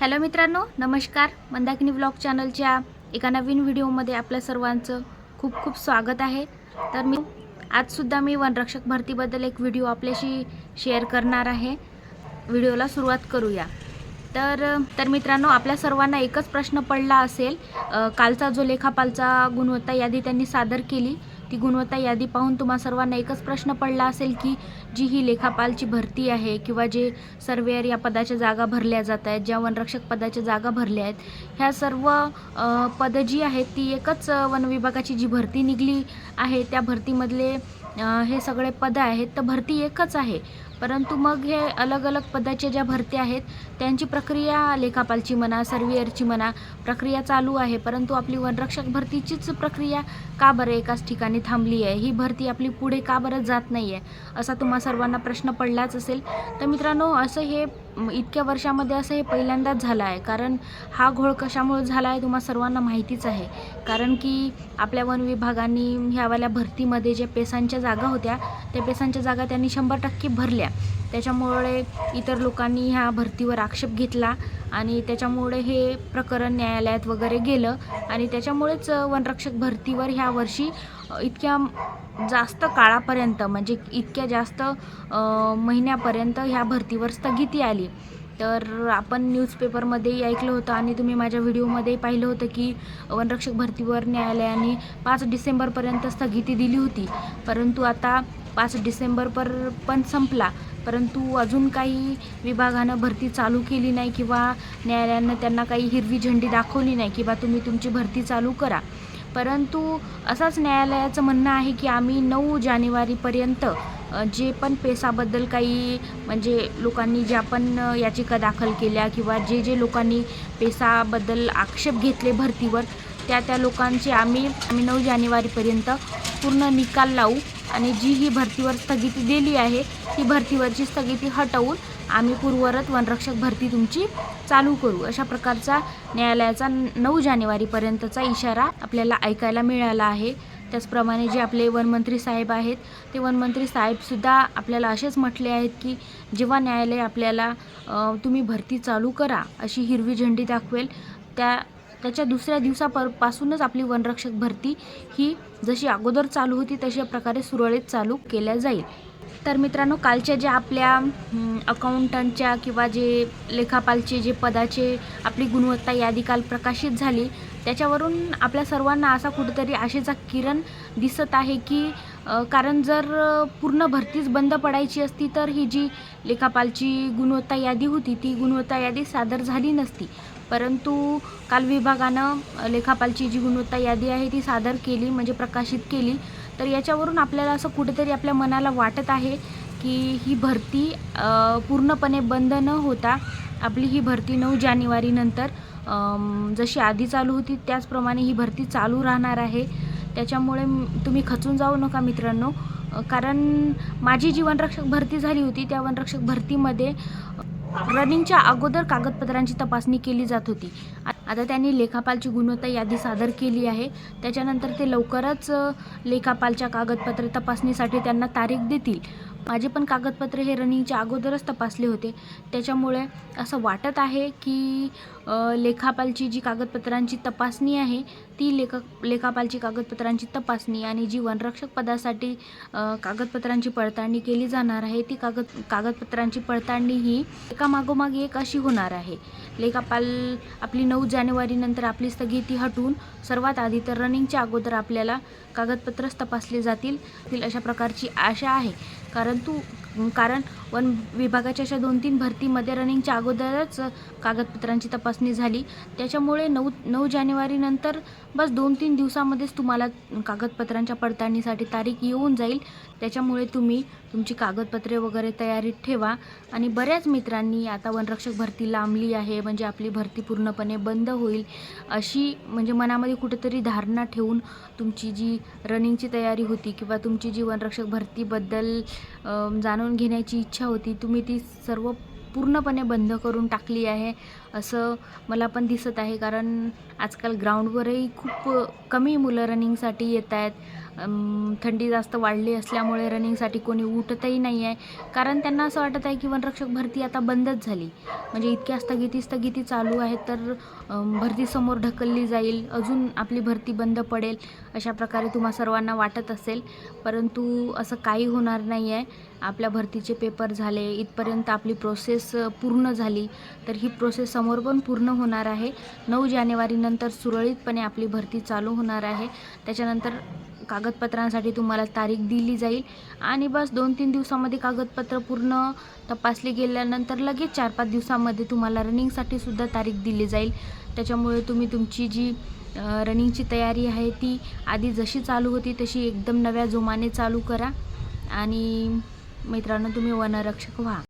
Hello मित्रांनो नमस्कार. Mandakini blog चॅनलच्या एका नवीन व्हिडिओमध्ये आपल्या सर्वांचं खूप खूप स्वागत आहे. तर मी आजसुद्धा मी वनरक्षक भरतीबद्दल एक व्हिडिओ आपल्याशी शेअर करणार आहे. व्हिडिओला सुरुवात करूया. तर तर मित्रांनो आपल्या सर्वांना एकच प्रश्न पडला असेल. कालचा जो लेखापालचा गुणवत्ता यादी त्यांनी सादर केली ती गुणवत्ता यादी पाहून तुम्हा सर्वांना एकच प्रश्न पडला असेल की जी ही लेखापालची भरती आहे किंवा जे सर्वेअर या पदाच्या जागा भरल्या जात आहेत ज्या वनरक्षक पदाच्या जागा भरल्या आहेत ह्या सर्व पदं जी आहेत ती एकच वन विभागाची जी भरती निघली आहे त्या भरतीमधले हे सगळे पदं आहेत तर भरती एकच आहे. परंतु मग हे अलग अलग पदाच्या ज्या भरत्या आहेत त्यांची प्रक्रिया लेखापालची म्हणा सर्वेअरची म्हणा प्रक्रिया चालू आहे. परंतु आपली वनरक्षक भरतीचीच प्रक्रिया का बरं एकाच ठिकाणी थांबली आहे? ही भरती आपली पुढे का बरं जात नाही आहे असा तुम्हा सर्वांना प्रश्न पडलाच असेल. तर मित्रांनो असं हे इतक्या वर्षामध्ये असं हे पहिल्यांदाच झालं आहे. कारण हा घोळ कशामुळे झाला आहे तुम्हा सर्वांना माहितीच आहे. कारण की आपल्या वन विभागाने ह्यावाल्या भरतीमध्ये ज्या पेसांच्या जागा होत्या त्या पेसांच्या जागा त्यांनी शंभर टक्के भरल्या. त्याच्यामुळे इतर लोकांनी ह्या भरतीवर आक्षेप घेतला आणि त्याच्यामुळे हे प्रकरण न्यायालयात वगैरे गेलं. आणि त्याच्यामुळेच वनरक्षक भरतीवर ह्या वर्षी इतक्या जास्त काळापर्यंत म्हणजे इतक्या जास्त महिन्यापर्यंत ह्या भरतीवर स्थगिती आली. तर आपण न्यूजपेपरमध्येही ऐकलं होतं आणि तुम्ही माझ्या व्हिडिओमध्ये पाहिलं होतं की वनरक्षक भरतीवर न्यायालयाने पाच डिसेंबरपर्यंत स्थगिती दिली होती. परंतु आता पाच डिसेंबरपर पण संपला. परंतु अजून काही विभागानं भरती चालू केली नाही किंवा न्यायालयानं त्यांना काही हिरवी झेंडी दाखवली नाही किंवा तुम्ही तुमची भरती चालू करा. परंतु असाच न्यायालयाचं म्हणणं आहे की आम्ही नऊ जानेवारीपर्यंत जे पण पेसाबद्दल काही म्हणजे लोकांनी ज्या पण याचिका दाखल केल्या किंवा जे जे लोकांनी पेसाबद्दल आक्षेप घेतले भरतीवर त्या त्या लोकांचे आम्ही आम्ही नऊ जानेवारीपर्यंत पूर्ण निकाल लावू. आणि जी ही भरतीवर स्थगिती दिली आहे ती भरतीवरची स्थगिती हटवून आम्ही पूर्वरत वनरक्षक भरती तुमची चालू करू. अशा प्रकारचा न्यायालयाचा नऊ जानेवारीपर्यंतचा इशारा आपल्याला ऐकायला मिळाला आहे. त्याचप्रमाणे जे आपले वनमंत्री साहेब आहेत ते वनमंत्री साहेबसुद्धा आपल्याला असेच म्हटले आहेत की जेव्हा न्यायालय आपल्याला तुम्ही भरती चालू करा अशी हिरवी झेंडी दाखवेल त्या त्याच्या दुसऱ्या दिवसापासूनच आपली वनरक्षक भरती ही जशी अगोदर चालू होती तशा प्रकारे सुरळीत चालू केल्या जाईल. तर मित्रांनो कालच्या ज्या आपल्या अकाउंटंटच्या किंवा जे लेखापालचे जे पदाचे आपली गुणवत्ता यादी काल प्रकाशित झाली त्याच्यावरून आपल्या सर्वांना असा कुठेतरी आशेचा किरण दिसत आहे की कारण जर पूर्ण भरतीच बंद पडायची असती तर ही जी लेखापालची गुणवत्ता यादी होती ती गुणवत्ता यादी सादर झाली नसती. परंतु काल विभागानं लेखापालची जी गुणवत्ता यादी आहे ती सादर केली म्हणजे प्रकाशित केली. तर याच्यावरून आपल्याला असं कुठेतरी आपल्या मनाला वाटत आहे की ही भरती पूर्णपणे बंद न होता आपली ही भरती नऊ जानेवारीनंतर जशी आधी चालू होती त्याचप्रमाणे ही भरती चालू राहणार आहे. त्याच्यामुळे तुम्ही खचून जाऊ नका मित्रांनो. कारण माझी जी वनरक्षक भरती झाली होती त्या वनरक्षक भरतीमध्ये रनिंगच्या अगोदर कागदपत्रांची तपासणी केली जात होती. आता त्यांनी लेखापालची गुणवत्ता यादी सादर केली आहे. त्याच्यानंतर ते लवकरच लेखापालच्या कागदपत्र तपासणीसाठी त्यांना तारीख देतील. माझे पण कागदपत्र हे रनिंगच्या अगोदरच तपासले होते. त्याच्यामुळे असं वाटत आहे की लेखापालची जी कागदपत्रांची तपासणी आहे ती लेखा लेखापालची कागदपत्रांची तपासणी आणि जी वनरक्षक पदासाठी कागदपत्रांची पडताळणी केली जाणार आहे ती कागद कागदपत्रांची पडताळणी ही एकामागोमाग एक अशी होणार आहे. लेखापाल आपली नऊ जानेवारीनंतर आपली स्थगिती हटवून सर्वात आधी तर रनिंगच्या अगोदर आपल्याला कागदपत्रच तपासले जातील अशा प्रकारची आशा आहे. कारण तू कारण वन विभागाच्या अशा दोन तीन भरतीमध्ये रनिंगच्या अगोदरच कागदपत्रांची तपासणी झाली. त्याच्यामुळे नऊ नऊ जानेवारीनंतर बस दोन तीन दिवसामध्येच तुम्हाला कागदपत्रांच्या पडताळणीसाठी तारीख येऊन जाईल. त्याच्यामुळे तुम्ही तुमची कागदपत्रे वगैरे तयारीत ठेवा. आणि बऱ्याच मित्रांनी आता वनरक्षक भरती लांबली आहे म्हणजे आपली भरती पूर्णपणे बंद होईल. अशी म्हणजे मनामध्ये कुठेतरी धारणा ठेवून तुमची जी रनिंगची तयारी होती किंवा तुमची जी वनरक्षक भरतीबद्दल जाणून जाणून घेण्याची इच्छा होती. तुम्ही ती सर्व पूर्णपणे बंद करून टाकली आहे. असं मला पण दिसत आहे कारण आजकाल ग्राउंडवरही खूप कमी मुलं रनिंगसाठी येत आहेत. थंडी जास्त वाढली असल्यामुळे रनिंगसाठी कोणी उठतही नाही आहे. कारण त्यांना असं वाटत आहे की वनरक्षक भरती आता बंदच झाली. म्हणजे इतक्या स्थगिती स्थगिती चालू आहेत तर भरतीसमोर भरती समोर ढकलली जाईल. अजून आपली भरती बंद पडेल अशा प्रकारे तुम्हा सर्वांना वाटत असेल. परंतु असं काही होणार नाही आहे. आपल्या भरतीचे पेपर झाले इथपर्यंत आपली प्रोसेस पूर्ण झाली. तर ही प्रोसेस समोर पण पूर्ण होणार आहे. नऊ जानेवारीनंतर सुरळीतपणे आपली भरती चालू होणार आहे. त्याच्यानंतर कागदपत्रांसाठी तुम्हाला तारीख दिली जाईल. आणि बस दोन तीन दिवसामध्ये कागदपत्र पूर्ण तपासली गेल्यानंतर लगेच चार पाच दिवसामध्ये तुम्हाला रनिंगसाठी सुद्धा तारीख दिली जाईल. त्याच्यामुळे तुम्ही तुमची जी रनिंगची तयारी आहे ती आधी जशी चालू होती तशी एकदम नव्या जोमाने चालू करा. आणि मित्रांनो तुम्ही वनरक्षक व्हा.